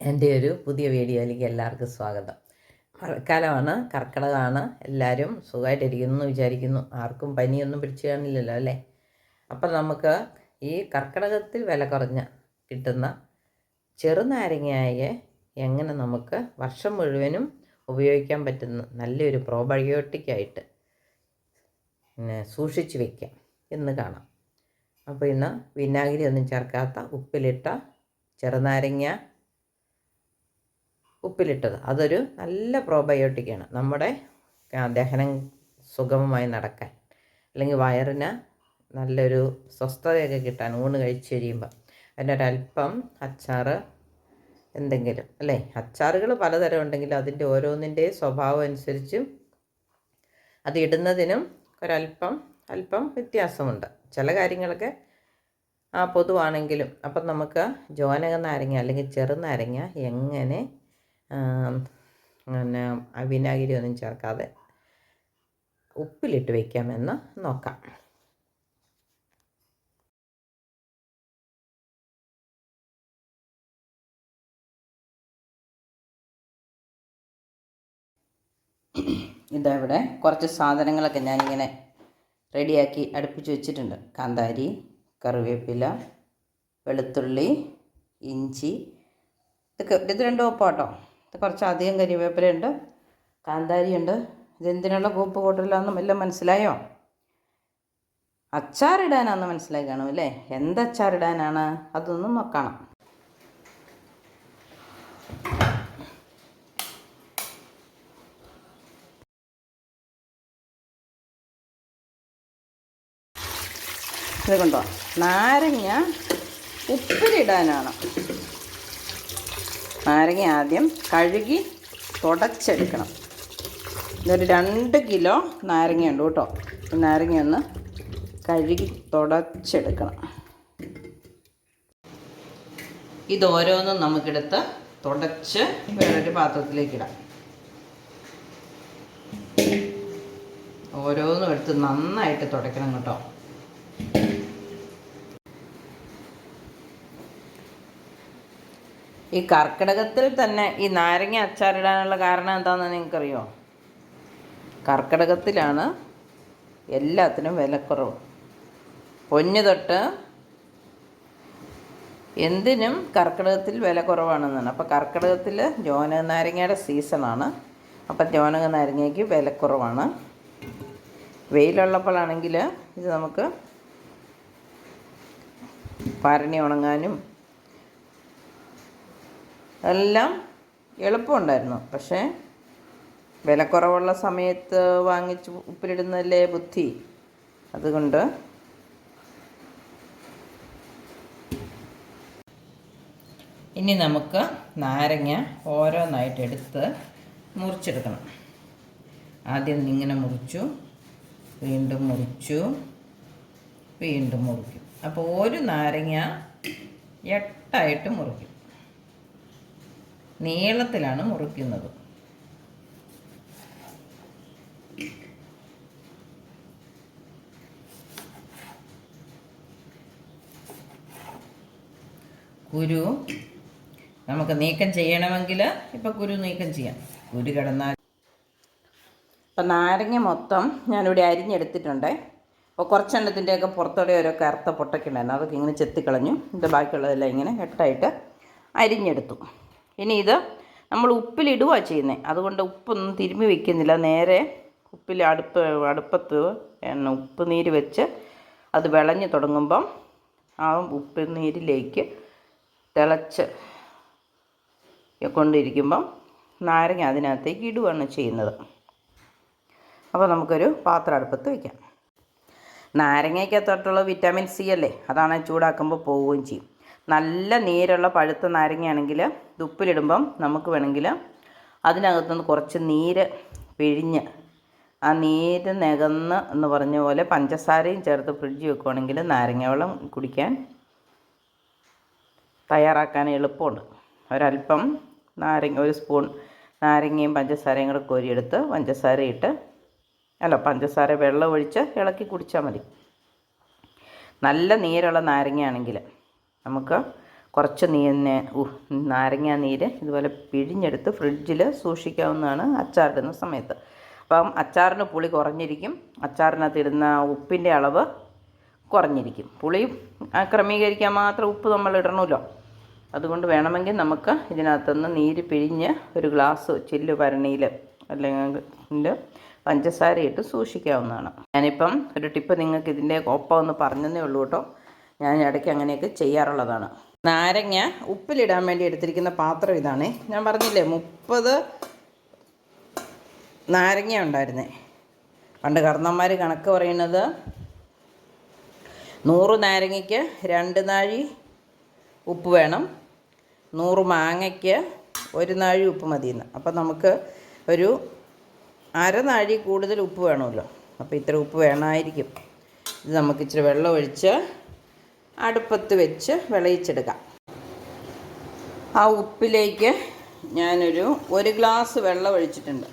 എന്റെ ഒരു പുതിയ വീഡിയോയിലേക്ക് എല്ലാവർക്കും സ്വാഗതം. മഴക്കാലമാണ് കർക്കിടകമാണ് എല്ലാവരും സുഖമായിട്ടിരിക്കുന്നു എന്ന് വിചാരിക്കുന്നു. ആർക്കും പനിയൊന്നും പിടിച്ചു കാണില്ലല്ലോ അല്ലേ? അപ്പം നമുക്ക് ഈ കർക്കിടകത്തിൽ വില കുറഞ്ഞ കിട്ടുന്ന ചെറുനാരങ്ങയെ എങ്ങനെ നമുക്ക് വർഷം മുഴുവനും ഉപയോഗിക്കാൻ പറ്റുന്ന നല്ലൊരു പ്രോബയോട്ടിക്കായിട്ട് പിന്നെ സൂക്ഷിച്ചു വയ്ക്കാം എന്ന് കാണാം. അപ്പോൾ ഇന്ന് വിനാഗിരി ഒന്നും ചേർക്കാത്ത ഉപ്പിലിട്ട ചെറുനാരങ്ങ ഉപ്പിലിട്ടത്. അതൊരു നല്ല പ്രോബയോട്ടിക്കാണ് നമ്മുടെ ദഹനം സുഗമമായി നടക്കാൻ അല്ലെങ്കിൽ വയറിന് നല്ലൊരു സ്വസ്ഥതയൊക്കെ കിട്ടാൻ ഊണ് കഴിച്ച് കഴിയുമ്പോൾ അതിന്റെ ഒരല്പം അച്ചാറ് എന്തെങ്കിലും അല്ലേ? അച്ചാറുകൾ പലതരം ഉണ്ടെങ്കിലും അതിന്റെ ഓരോന്നിന്റെ സ്വഭാവം അനുസരിച്ച് അത് ഇടുന്നതിനും ഒരല്പം അല്പം വ്യത്യാസമുണ്ട്. ചില കാര്യങ്ങളൊക്കെ ആ പൊതുവാണെങ്കിലും. അപ്പം നമുക്ക് ജോനക നാരങ്ങ അല്ലെങ്കിൽ ചെറുനാരങ്ങ എങ്ങനെ പിന്നെ വിനാഗിരി ഒന്നും ചേർക്കാതെ ഉപ്പിലിട്ട് വയ്ക്കാമെന്ന് നോക്കാം. ഇതവിടെ കുറച്ച് സാധനങ്ങളൊക്കെ ഞാനിങ്ങനെ റെഡിയാക്കി അടുപ്പിച്ച് വെച്ചിട്ടുണ്ട്. കാന്താരി കറിവേപ്പില വെളുത്തുള്ളി ഇഞ്ചി ഇതൊക്കെ ഇത് രണ്ടും ഒപ്പാട്ടോ. ഇത് കുറച്ച് അധികം കരിവേപ്പിലയുണ്ട് കാന്താരിയുണ്ട്. ഇതെന്തിനുള്ള കൂപ്പ് കൂട്ടലാണെന്നും എല്ലാം മനസ്സിലായോ? അച്ചാറിടാനാണെന്ന് മനസ്സിലായി കാണും അല്ലേ? എന്തച്ചാറിടാനാണ്? അതൊന്നും നോക്കണം. ഇത് കൊണ്ടോ? നാരങ്ങ ഉപ്പിലിടാനാണ് നാരങ്ങ ആദ്യം കഴുകി തുടച്ചെടുക്കണം. ഇതൊരു രണ്ട് കിലോ നാരങ്ങയുണ്ട് കേട്ടോ. നാരങ്ങ ഒന്ന് കഴുകി തുടച്ചെടുക്കണം. ഇത് ഓരോന്നും നമുക്കെടുത്ത് തുടച്ച് വേറൊരു പാത്രത്തിലേക്കിടാം ഓരോന്നും എടുത്ത് നന്നായിട്ട് തുടയ്ക്കണം കേട്ടോ. ഈ കർക്കിടകത്തിൽ തന്നെ ഈ നാരങ്ങ അച്ചാറിടാനുള്ള കാരണം എന്താണെന്ന് നിങ്ങൾക്കറിയോ? കർക്കിടകത്തിലാണ് എല്ലാത്തിനും വിലക്കുറവ്. പൊന്നു തൊട്ട് എന്തിനും കർക്കിടകത്തിൽ വില കുറവാണെന്നാണ് അപ്പോൾ കർക്കിടകത്തിൽ ജോനക നാരങ്ങയുടെ സീസണാണ്. അപ്പം ജോനക നാരങ്ങയ്ക്ക് വിലക്കുറവാണ്. വെയിലുള്ളപ്പോഴാണെങ്കിൽ ഇത് നമുക്ക് പരണി ഉണങ്ങാനും എല്ലാം എളുപ്പമുണ്ടായിരുന്നു. പക്ഷേ വിലക്കുറവുള്ള സമയത്ത് വാങ്ങിച്ച് ഉപ്പിലിടുന്നതല്ലേ ബുദ്ധി അതുകൊണ്ട് ഇനി നമുക്ക് നാരങ്ങ ഓരോന്നായിട്ട് എടുത്ത് മുറിച്ചെടുക്കണം. ആദ്യം ഇങ്ങനെ മുറിച്ചു വീണ്ടും മുറിച്ചു വീണ്ടും മുറിക്കും. അപ്പോൾ ഒരു നാരങ്ങ എട്ടായിട്ട് മുറിക്കും. നീളത്തിലാണ് മുറിക്കുന്നത്. കുരു നമുക്ക് നീക്കം ചെയ്യണമെങ്കിൽ ഇപ്പൊ കുരു നീക്കം ചെയ്യാം. കുരു കിടന്നാൽ ഇപ്പം നാരങ്ങ മൊത്തം ഞാനിവിടെ അരിഞ്ഞെടുത്തിട്ടുണ്ട്. അപ്പോൾ കുറച്ചെണ്ണത്തിന്റെയൊക്കെ പുറത്തോടെ ഓരോ കറുത്ത പൊട്ടൊക്കെ ഉണ്ടായിരുന്നു അതൊക്കെ ഇങ്ങനെ ചെത്തിക്കളഞ്ഞു. ഇത് ബാക്കിയുള്ളതെല്ലാം ഇങ്ങനെ എട്ടായിട്ട് അരിഞ്ഞെടുത്തു. ഇനി ഇത് നമ്മൾ ഉപ്പിലിടുക ചെയ്യുന്നത് അതുകൊണ്ട് ഉപ്പൊന്നും തിരുമ്മി വെക്കുന്നില്ല. നേരെ ഉപ്പിൽ അടുപ്പ് അടുപ്പത്ത് എണ്ണ ഉപ്പ് നീര് വെച്ച് അത് വിളഞ്ഞ് തുടങ്ങുമ്പം ആ ഉപ്പ് നീരിലേക്ക് തിളച്ച് കൊണ്ടിരിക്കുമ്പം നാരങ്ങ അതിനകത്തേക്ക് ഇടുകയാണ് ചെയ്യുന്നത്. അപ്പോൾ നമുക്കൊരു പാത്രം അടുപ്പത്ത് വയ്ക്കാം നാരങ്ങയ്ക്കകത്തോട്ടുള്ള വിറ്റാമിൻ സി അല്ലേ? അതാണ് ചൂടാക്കുമ്പോൾ പോവുകയും ചെയ്യും. നല്ല നീരുള്ള പഴുത്ത നാരങ്ങയാണെങ്കിൽ ഉപ്പിലിടുമ്പം നമുക്ക് വേണമെങ്കിൽ അതിനകത്തുനിന്ന് കുറച്ച് നീര് പിഴിഞ്ഞ് ആ നീര് നികന്ന് എന്ന് പറഞ്ഞ പോലെ പഞ്ചസാരയും ചേർത്ത് ഫ്രിഡ്ജിൽ വെക്കുവാണെങ്കിൽ നാരങ്ങ വെള്ളം കുടിക്കാൻ തയ്യാറാക്കാൻ എളുപ്പമുണ്ട്. ഒരല്പം നാരങ്ങ ഒരു സ്പൂൺ നാരങ്ങയും പഞ്ചസാരയും കൂടെ കോരിയെടുത്ത് പഞ്ചസാര ഇട്ട് അല്ല പഞ്ചസാര വെള്ളം ഒഴിച്ച് ഇളക്കി കുടിച്ചാൽ മതി. നല്ല നീരുള്ള നാരങ്ങയാണെങ്കിൽ നമുക്ക് കുറച്ച് നീ നാരങ്ങ നീര് ഇതുപോലെ പിഴിഞ്ഞെടുത്ത് ഫ്രിഡ്ജിൽ സൂക്ഷിക്കാവുന്നതാണ് അച്ചാറിടുന്ന സമയത്ത്. അപ്പം അച്ചാറിന് പുളി കുറഞ്ഞിരിക്കും. അച്ചാറിനകത്ത് ഇടുന്ന ഉപ്പിന്റെ അളവ് കുറഞ്ഞിരിക്കും. പുളി ക്രമീകരിക്കാൻ മാത്രം ഉപ്പ് നമ്മൾ ഇടണമല്ലോ. അതുകൊണ്ട് വേണമെങ്കിൽ നമുക്ക് ഇതിനകത്തുനിന്ന് നീര് പിഴിഞ്ഞ് ഒരു ഗ്ലാസ് ചില്ല് ഭരണിയിൽ അല്ലെങ്കിൽ പഞ്ചസാര ഇട്ട് സൂക്ഷിക്കാവുന്നതാണ്. ഞാനിപ്പം ഒരു ടിപ്പ് നിങ്ങൾക്ക് ഇതിന്റെ ഒപ്പം ഒന്ന് പറഞ്ഞതേ ഉള്ളൂ കേട്ടോ. ഞാൻ ഇടയ്ക്ക് അങ്ങനെയൊക്കെ ചെയ്യാറുള്ളതാണ്. നാരങ്ങ ഉപ്പിലിടാൻ വേണ്ടി എടുത്തിരിക്കുന്ന പാത്രം ഇതാണ്. ഞാൻ പറഞ്ഞില്ലേ മുപ്പത് നാരങ്ങ ഉണ്ടായിരുന്നേ. പണ്ട് കർണന്മാർ കണക്ക് പറയുന്നത് നൂറ് നാരങ്ങയ്ക്ക് രണ്ട് നാഴി ഉപ്പ് വേണം നൂറ് മാങ്ങയ്ക്ക് ഒരു നാഴി ഉപ്പ് മതിയെന്ന്. അപ്പം നമുക്ക് ഒരു അരനാഴി കൂടുതൽ ഉപ്പ് വേണമല്ലോ. അപ്പോൾ ഇത്ര ഉപ്പ് വേണമായിരിക്കും. ഇത് നമുക്ക് ഇച്ചിരി വെള്ളം ഒഴിച്ച് അടുപ്പത്ത് വെച്ച് വിളയിച്ചെടുക്കാം ആ ഉപ്പിലേക്ക് ഞാനൊരു ഒരു ഗ്ലാസ് വെള്ളം ഒഴിച്ചിട്ടുണ്ട്.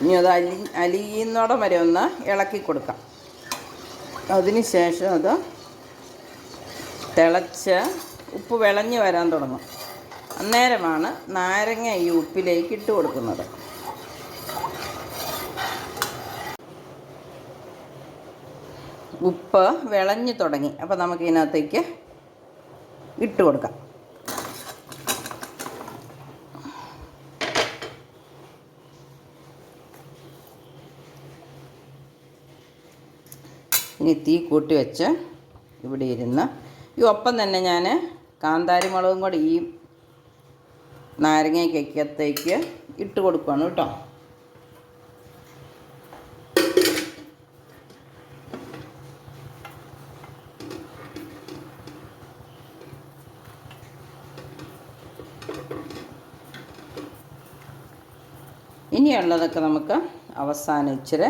ഇനി അത് അലി അലിയുന്നോടം വരെ ഒന്ന് ഇളക്കി കൊടുക്കാം. അതിന് ശേഷം അത് തിളച്ച് ഉപ്പ് വിളഞ്ഞ് വരാൻ തുടങ്ങും. അന്നേരമാണ് നാരങ്ങ ഈ ഉപ്പിലേക്ക് ഇട്ട് കൊടുക്കുന്നത്. ഉപ്പ് വിളഞ്ഞു തുടങ്ങി. അപ്പോൾ നമുക്ക് ഇതിനകത്തേക്ക് ഇട്ട് കൊടുക്കാം. ഇനി തീ കൂട്ടി വെച്ച് ഇവിടെ ഇരുന്ന് ഈ ഒപ്പം തന്നെ ഞാൻ കാന്താരി മുളകും കൂടി ഈ നാരങ്ങയ്ക്കകത്തേക്ക് ഇട്ട് കൊടുക്കുകയാണ് കേട്ടോ. ഇനിയുള്ളതൊക്കെ നമുക്ക് അവസാനം ഇച്ചിരി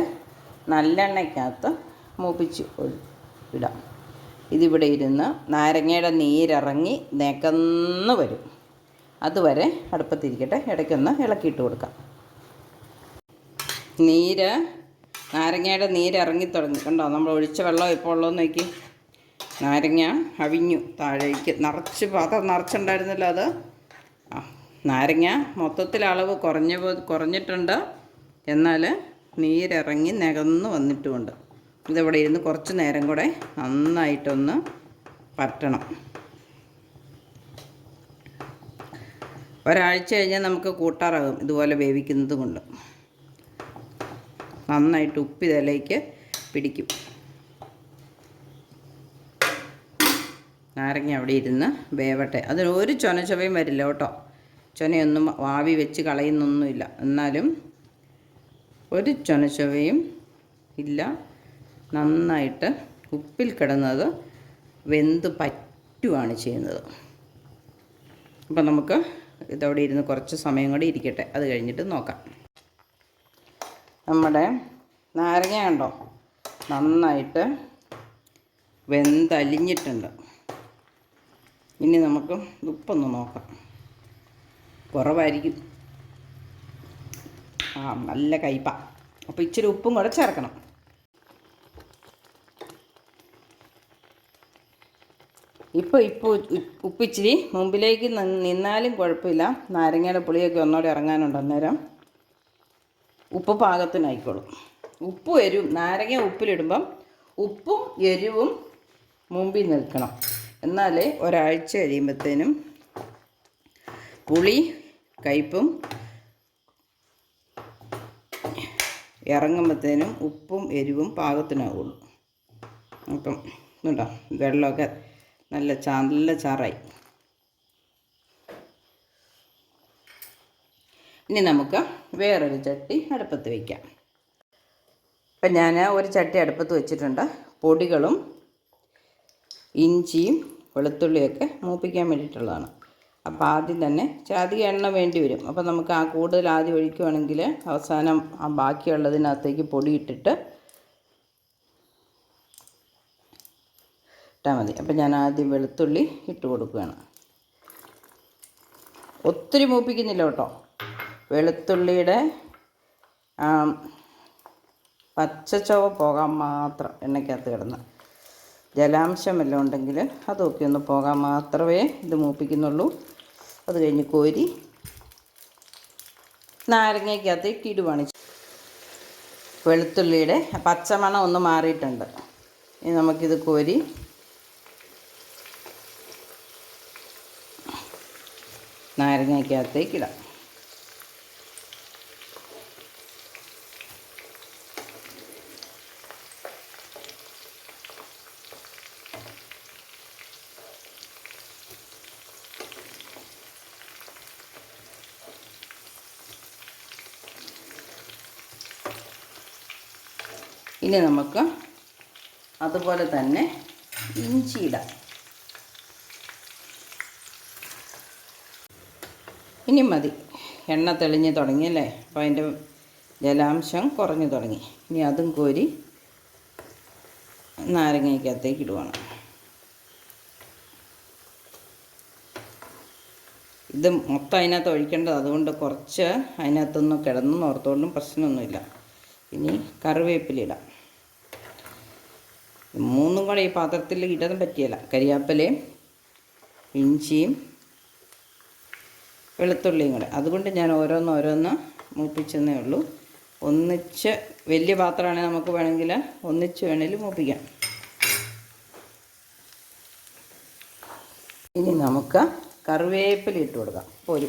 നല്ലെണ്ണയ്ക്കകത്ത് മൂപ്പിച്ച് ഇടാം. ഇതിവിടെ ഇരുന്ന് നാരങ്ങയുടെ നീരിറങ്ങി നേക്കന്ന് വരും. അതുവരെ അടുപ്പത്തിരിക്കട്ടെ. ഇടയ്ക്കൊന്ന് ഇളക്കിയിട്ട് കൊടുക്കാം. നീര് നാരങ്ങയുടെ നീരിറങ്ങി തുടങ്ങി. കണ്ടോ? നമ്മൾ ഒഴിച്ച വെള്ളം ഇപ്പോൾ ഉള്ളതെന്ന് നോക്കി. നാരങ്ങ അവിഞ്ഞു താഴേക്ക് നിറച്ച് പാത്രം നിറച്ചുണ്ടായിരുന്നല്ലോ അത്. നാരങ്ങ മൊത്തത്തിൽ അളവ് കുറഞ്ഞ കുറഞ്ഞിട്ടുണ്ട്. എന്നാൽ നീരിറങ്ങി നികന്ന് വന്നിട്ടുമുണ്ട് ഇതിവിടെ ഇരുന്ന് കുറച്ച് നേരം കൂടെ നന്നായിട്ടൊന്ന് പറ്റണം. ഒരാഴ്ച കഴിഞ്ഞാൽ നമുക്ക് കൂട്ടാറാകും ഇതുപോലെ വേവിക്കുന്നത് കൊണ്ട്. നന്നായിട്ട് ഉപ്പ് ഇതിലേക്ക് പിടിക്കും. നാരങ്ങ അവിടെ ഇരുന്ന് വേവട്ടെ. അതിന് ഒരു ചൊനച്ചവയും ചൊവയും വരില്ല കേട്ടോ. ചൊനയൊന്നും വാവി വെച്ച് കളയുന്നൊന്നുമില്ല. എന്നാലും ഒരു ചൊന ചൊവയും ഇല്ല. നന്നായിട്ട് ഉപ്പിൽ കിടന്നത് വെന്ത് പറ്റുകയാണ് ചെയ്യുന്നത്. അപ്പം നമുക്ക് ഇതവിടെ ഇരുന്ന് കുറച്ച് സമയം കൂടി ഇരിക്കട്ടെ. അത് കഴിഞ്ഞിട്ട് നോക്കാം. നമ്മുടെ നാരങ്ങ ഉണ്ടോ നന്നായിട്ട് വെന്തലിഞ്ഞിട്ടുണ്ട്. ഇനി നമുക്ക് ഉപ്പൊന്ന് നോക്കാം. കുറവായിരിക്കും. ആ നല്ല കയ്പ അപ്പോൾ ഇച്ചിരി ഉപ്പും കൂടെ ചേർക്കണം. ഇപ്പോൾ ഇപ്പോൾ ഉപ്പിച്ചിരി മുമ്പിലേക്ക് നിന്നാലും കുഴപ്പമില്ല. നാരങ്ങയുടെ പുളിയൊക്കെ ഒന്നോടെ ഇറങ്ങാനുണ്ട് അന്നേരം. ഉപ്പ് പാകത്തിനായിക്കോളും. ഉപ്പും എരിവും നാരങ്ങ ഉപ്പിലിടുമ്പം ഉപ്പും എരിവും മുമ്പിൽ നിൽക്കണം. എന്നാലേ ഒരാഴ്ച കഴിയുമ്പോഴത്തേനും പുളി കയ്പും ഇറങ്ങുമ്പോഴത്തേനും ഉപ്പും എരിവും പാകത്തിനാവുള്ളൂ. അപ്പം ഇതുണ്ടോ വെള്ളമൊക്കെ നല്ല ചാ നല്ല ചാറായി. ഇനി നമുക്ക് വേറൊരു ചട്ടി അടുപ്പത്ത് വയ്ക്കാം അപ്പം ഞാൻ ഒരു ചട്ടി അടുപ്പത്ത് വെച്ചിട്ടുണ്ട്. പൊടികളും ഇഞ്ചിയും വെളുത്തുള്ളിയൊക്കെ മൂപ്പിക്കാൻ വേണ്ടിയിട്ടുള്ളതാണ്. അപ്പോൾ ആദ്യം തന്നെ അധികം എണ്ണ വേണ്ടി വരും. അപ്പോൾ നമുക്ക് ആ കൂടുതൽ ആദ്യം ഒഴിക്കുവാണെങ്കിൽ അവസാനം ആ ബാക്കിയുള്ളതിനകത്തേക്ക് പൊടിയിട്ടിട്ട് ഇട്ടാൽ മതി. അപ്പം ഞാൻ ആദ്യം വെളുത്തുള്ളി ഇട്ട് കൊടുക്കുകയാണ്. ഒത്തിരി മൂപ്പിക്കുന്നില്ല കേട്ടോ. വെളുത്തുള്ളിയുടെ പച്ചച്ചവ പോകാൻ മാത്രം എണ്ണയ്ക്കകത്ത് കിടന്ന്. ജലാംശം വല്ലതും ഉണ്ടെങ്കിൽ അതൊക്കെ ഒന്ന് പോകാൻ മാത്രമേ ഇത് മൂപ്പിക്കുന്നുള്ളൂ. അത് കഴിഞ്ഞ് കോരി നാരങ്ങയ്ക്കകത്ത് ഇടുവാണ് വെളുത്തുള്ളിയുടെ പച്ചമണം ഒന്ന് മാറിയിട്ടുണ്ട്. ഇനി നമുക്കിത് കോരി നാരങ്ങയ്ക്കകത്തേക്ക് ഇനി നമുക്ക് അതുപോലെ തന്നെ ഇഞ്ചി ഇനി മതി. എണ്ണ തെളിഞ്ഞ് തുടങ്ങി അല്ലേ? അപ്പോൾ അതിന്റെ ജലാംശം കുറഞ്ഞു തുടങ്ങി. ഇനി അതും കോരി നാരങ്ങയ്ക്കകത്തേക്ക് ഇടുവാണ്. ഇത് മൊത്തം അതിനകത്ത് ഒഴിക്കേണ്ടത് അതുകൊണ്ട് കുറച്ച് അതിനകത്തൊന്ന് കിടന്നു ഓർത്തുകൊണ്ടും പ്രശ്നമൊന്നുമില്ല. ഇനി കറിവേപ്പിലിടാം മൂന്നും കൂടെ ഈ പാത്രത്തിൽ ഇടാൻ പറ്റിയല്ല. കരിയാപ്പലയും ഇഞ്ചിയും വെളുത്തുള്ളിയും കൂടെ. അതുകൊണ്ട് ഞാൻ ഓരോന്ന് ഓരോന്ന് മൂപ്പിച്ചെന്നേ ഉള്ളൂ. ഒന്നിച്ച് വലിയ പാത്രമാണെങ്കിൽ നമുക്ക് വേണമെങ്കിൽ ഒന്നിച്ച് വേണമെങ്കിൽ മൂപ്പിക്കാം. ഇനി നമുക്ക് കറിവേപ്പില ഇട്ട് കൊടുക്കാം. ഒരു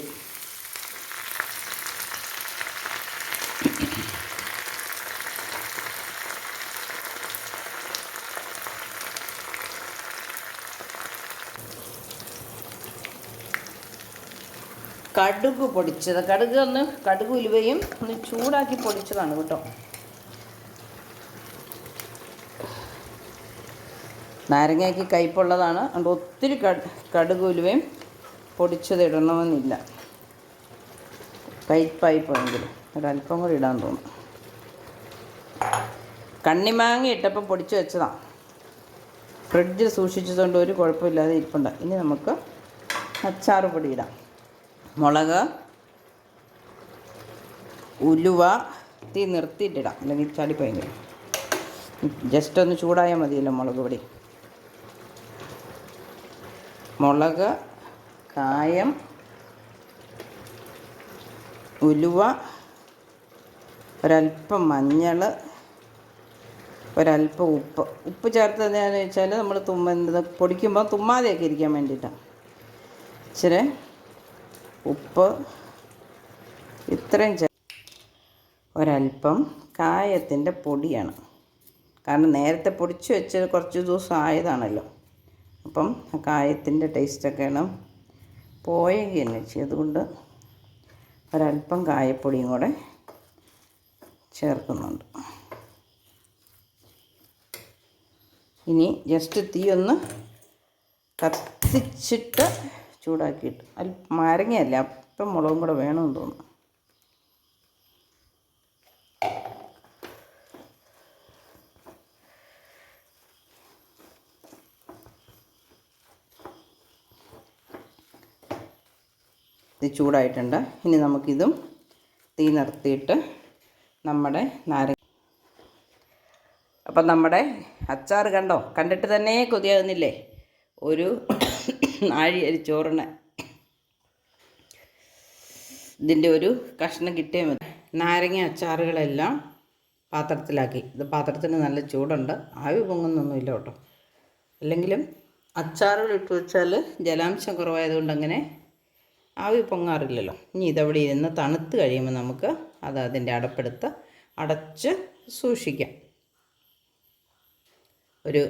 കടുക് പൊടിച്ചത്. കടുക് ഒന്ന് കടുക് ഉലുവയും ഒന്ന് ചൂടാക്കി പൊടിച്ചതാണ് കേട്ടോ. നാരങ്ങയ്ക്ക് കയ്പുള്ളതാണ്. അതുകൊണ്ട് ഒത്തിരി കടുക് ഉലുവയും പൊടിച്ചത് ഇടണമെന്നില്ല കയ്പായി പോയെങ്കിൽ ഒരല്പം കൂടി ഇടാൻ തോന്നും. കണ്ണിമാങ്ങ ഇട്ടപ്പം പൊടിച്ചു വെച്ചതാണ് ഫ്രിഡ്ജിൽ സൂക്ഷിച്ചതുകൊണ്ട് ഒരു കുഴപ്പമില്ലാതെ ഇരിപ്പുണ്ട്. ഇനി നമുക്ക് അച്ചാറ് പൊടി ഇടാം. മുളക് ഉലുവ തീ നിർത്തിയിട്ടിടാം. അല്ലെങ്കിൽ ചളി ഭയങ്കര ജസ്റ്റ് ഒന്ന് ചൂടായാൽ മതിയല്ലോ മുളക് പൊടി. മുളക് കായം ഉലുവ ഒരല്പം മഞ്ഞൾ ഒരല്പം ഉപ്പ്. ഉപ്പ് ചേർത്തതെന്ന് വെച്ചാൽ നമ്മൾ തുമ്മ പൊടിക്കുമ്പോൾ തുമ്മാതെയൊക്കെ ഇരിക്കാൻ വേണ്ടിയിട്ടാണ് ഇച്ചിരി ഉപ്പ്. ഇത്രയും ഒരല്പം കായത്തിന്റെ പൊടിയാണ്. കാരണം നേരത്തെ പൊടിച്ച് വെച്ച് കുറച്ച് ദിവസം ആയതാണല്ലോ. അപ്പം കായത്തിന്റെ ടേസ്റ്റൊക്കെയാണ് പോയെങ്കിൽ തന്നെ അതുകൊണ്ട് ഒരല്പം കായപ്പൊടിയും കൂടെ ചേർക്കുന്നുണ്ട്. ഇനി ജസ്റ്റ് തീ ഒന്ന് കത്തിച്ചിട്ട് ചൂടാക്കിയിട്ട്. അതിൽ നാരങ്ങയല്ല അപ്പം മുളകും കൂടെ വേണമെന്ന് തോന്നുന്നു. ഇത് ചൂടായിട്ടുണ്ട്. ഇനി നമുക്കിതും തീ നിർത്തിയിട്ട് നമ്മുടെ നാരങ്ങ അപ്പം നമ്മുടെ അച്ചാർ കണ്ടോ? കണ്ടിട്ട് തന്നെ കൊതിയാകുന്നില്ലേ? ഒരു നാഴി അരി ചോറിന് ഇതിന്റെ ഒരു കഷ്ണം കിട്ടിയാൽ മതി. നാരങ്ങ അച്ചാറുകളെല്ലാം പാത്രത്തിലാക്കി. ഇത് പാത്രത്തിന് നല്ല ചൂടുണ്ട്. ആവി പൊങ്ങുന്നൊന്നുമില്ല കേട്ടോ. അല്ലെങ്കിലും അച്ചാറുകൾ ഇട്ട് വെച്ചാൽ ജലാംശം കുറവായതുകൊണ്ട് അങ്ങനെ ആവി പൊങ്ങാറില്ലല്ലോ. ഇനി ഇതവിടെ ഇരുന്ന് തണുത്ത് കഴിയുമ്പോൾ നമുക്ക് അത് അതിന്റെ അടപ്പെടുത്ത് അടച്ച് സൂക്ഷിക്കാം. ഒരു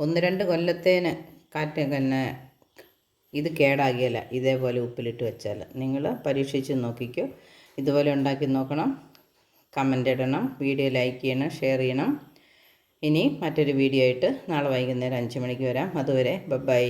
ഒന്ന് രണ്ട് കൊല്ലത്തേന് കാറ്റ് തന്നെ ഇത് കേടാകിയല്ല. ഇതേപോലെ ഉപ്പിലിട്ട് വെച്ചാൽ നിങ്ങൾ പരീക്ഷിച്ച് നോക്കിക്കോ. ഇതുപോലെ ഉണ്ടാക്കി നോക്കണം. കമന്റ് ഇടണം. വീഡിയോ ലൈക്ക് ചെയ്യണം. ഷെയർ ചെയ്യണം. ഇനി മറ്റൊരു വീഡിയോ ആയിട്ട് നാളെ വൈകുന്നേരം അഞ്ച് മണിക്ക് വരാം. അതുവരെ ബൈ.